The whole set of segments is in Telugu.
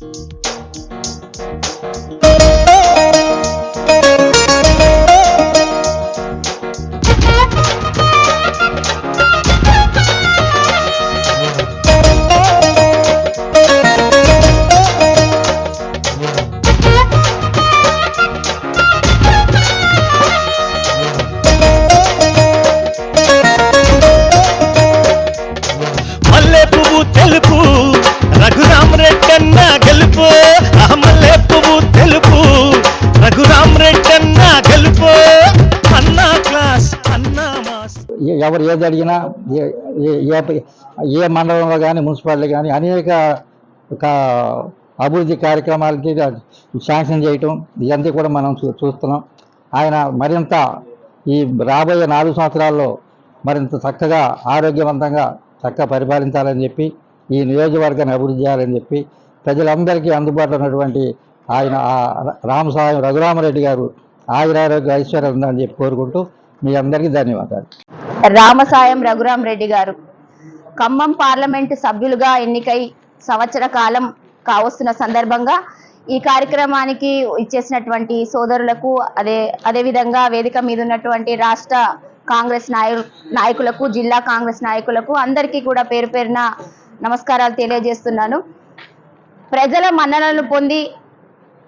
Música ఎవరు ఏది అడిగినా ఏ- ఏ- మండలంలో కానీ మున్సిపాలిటీ కానీ అనేక ఒక అభివృద్ధి కార్యక్రమాలకి శాంక్షన్ చేయటం ఇవన్నీ కూడా మనం చూ చూస్తున్నాం. ఆయన మరింత ఈ రాబోయే నాలుగు సంవత్సరాల్లో మరింత చక్కగా ఆరోగ్యవంతంగా చక్కగా పరిపాలించాలని చెప్పి ఈ నియోజకవర్గాన్ని అభివృద్ధి చేయాలని చెప్పి ప్రజలందరికీ అందుబాటులో ఉన్నటువంటి ఆయన రామసాయం రఘురామరెడ్డి గారు ఆయురారోగ్య ఐశ్వర్యం ఉందని చెప్పి కోరుకుంటూ మీ అందరికీ ధన్యవాదాలు. రామసాయం రఘురాం రెడ్డి గారు. ఖమ్మం పార్లమెంటు సభ్యులుగా ఎన్నికై సంవత్సర కాలం కావస్తున్న సందర్భంగా ఈ కార్యక్రమానికి ఇచ్చేసినటువంటి సోదరులకు అదే అదేవిధంగా వేదిక మీద ఉన్నటువంటి రాష్ట్ర కాంగ్రెస్ నాయ నాయకులకు జిల్లా కాంగ్రెస్ నాయకులకు అందరికీ కూడా పేరు పేరున నమస్కారాలు తెలియజేస్తున్నాను. ప్రజల మన్ననలు పొంది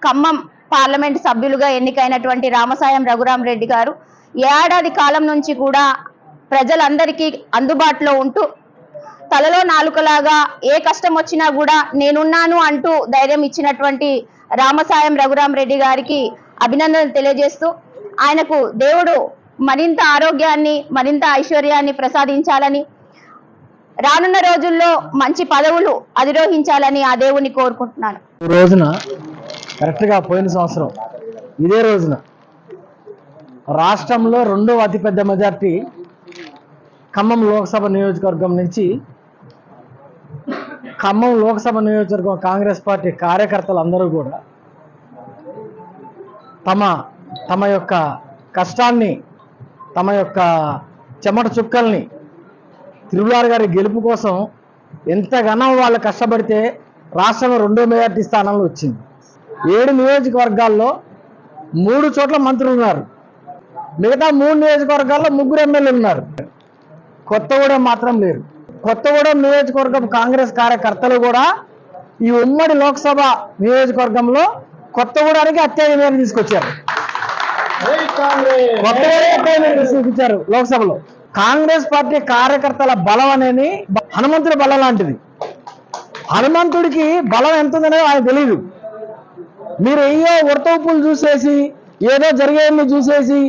ఖమ్మం పార్లమెంట్ సభ్యులుగా ఎన్నికైనటువంటి రామసాయం రఘురాం రెడ్డి గారు ఏడాది కాలం నుంచి కూడా ప్రజలందరికీ అందుబాటులో ఉంటూ తలలో నాలుకలాగా ఏ కష్టం వచ్చినా కూడా నేనున్నాను అంటూ ధైర్యం ఇచ్చినటువంటి రామసాయం రఘురాం రెడ్డి గారికి అభినందనలు తెలియజేస్తూ ఆయనకు దేవుడు మరింత ఆరోగ్యాన్ని మరింత ఐశ్వర్యాన్ని ప్రసాదించాలని రానున్న రోజుల్లో మంచి పదవులు అధిరోహించాలని ఆ దేవుని కోరుకుంటున్నాను. ఈ రోజున కరెక్ట్గా పోయిన సంవత్సరం ఇదే రోజున రాష్ట్రంలో రెండవ అతిపెద్ద మెజార్టీ ఖమ్మం లోక్సభ నియోజకవర్గం నుంచి ఖమ్మం లోక్సభ నియోజకవర్గం కాంగ్రెస్ పార్టీ కార్యకర్తలు అందరూ కూడా తమ తమ యొక్క కష్టాన్ని తమ యొక్క చెమట చుక్కల్ని తిరుమలార్ గారి గెలుపు కోసం ఎంతగానో వాళ్ళు కష్టపడితే రాష్ట్రంలో రెండో మెజార్టీ స్థానంలో వచ్చింది. ఏడు నియోజకవర్గాల్లో మూడు చోట్ల మంత్రులు ఉన్నారు. మిగతా మూడు నియోజకవర్గాల్లో ముగ్గురు ఎమ్మెల్యేలు ఉన్నారు. కొత్తగూడెం మాత్రం లేరు కొత్తగూడెం నియోజకవర్గం కాంగ్రెస్ కార్యకర్తలు కూడా ఈ ఉమ్మడి లోక్సభ నియోజకవర్గంలో కొత్తగూడానికి అత్యధిక మేర తీసుకొచ్చారు. తీసుకొచ్చారు లోక్సభలో. కాంగ్రెస్ పార్టీ కార్యకర్తల బలం అనేది హనుమంతుడి బలం లాంటిది. హనుమంతుడికి బలం ఎంత ఉందనేది ఆయన తెలియదు మీరు అయ్యో ఉడతవుపులు చూసేసి ఏదో జరిగేది చూసేసి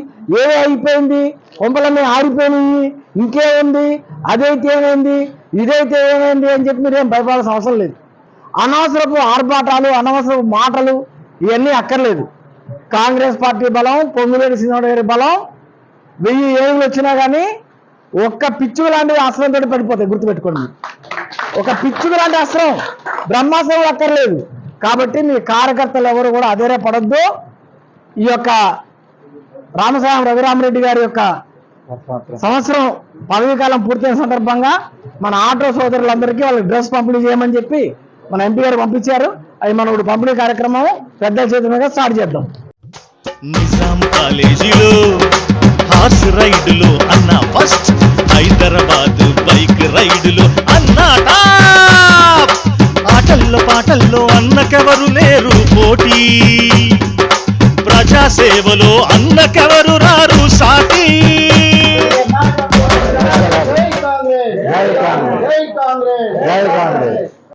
ఏదో అయిపోయింది కొంపలన్నీ ఆరిపోయినాయి ఇంకేముంది అదైతే ఏమైంది ఇదైతే ఏమైంది అని చెప్పి మీరేం భయపడాల్సిన అవసరం లేదు. అనవసరపు ఆర్భాటాలు అనవసరపు మాటలు ఇవన్నీ అక్కర్లేదు. కాంగ్రెస్ పార్టీ బలం పొంగులేటి శ్రీనివాస గారి బలం వెయ్యి ఏనుగులు వచ్చినా కానీ ఒక్క పిచ్చుకు లాంటి అస్త్రంతో పడిపోతాయి గుర్తుపెట్టుకోండి. ఒక పిచ్చుకు లాంటి అస్త్రం బ్రహ్మాస్త్రం అక్కర్లేదు. కాబట్టి మీ కార్యకర్తలు ఎవరు కూడా అదేరే పడద్దు ఈ యొక్క రామసాయం రఘురామరెడ్డి గారి యొక్క సంవత్సరం పదవీ కాలం పూర్తయిన సందర్భంగా మన ఆటో సోదరులందరికీ వాళ్ళకి డ్రెస్ పంపిణీ చేయమని చెప్పి మన ఎంపీ గారు పంపించారు. అవి మనం ఇప్పుడు పంపిణీ కార్యక్రమం పెద్ద చేతి మీద స్టార్ట్ చేద్దాం. నిజాం కాలేజీలో హార్స్ రైడులో అన్న ఫస్ట్. హైదరాబాద్ బైక్ రైడులో అన్న టాప్. ఆటల్లో పాటల్లో అన్నకెవరు లేరు పోటీ. సేవలో అన్నకెవరు రారు?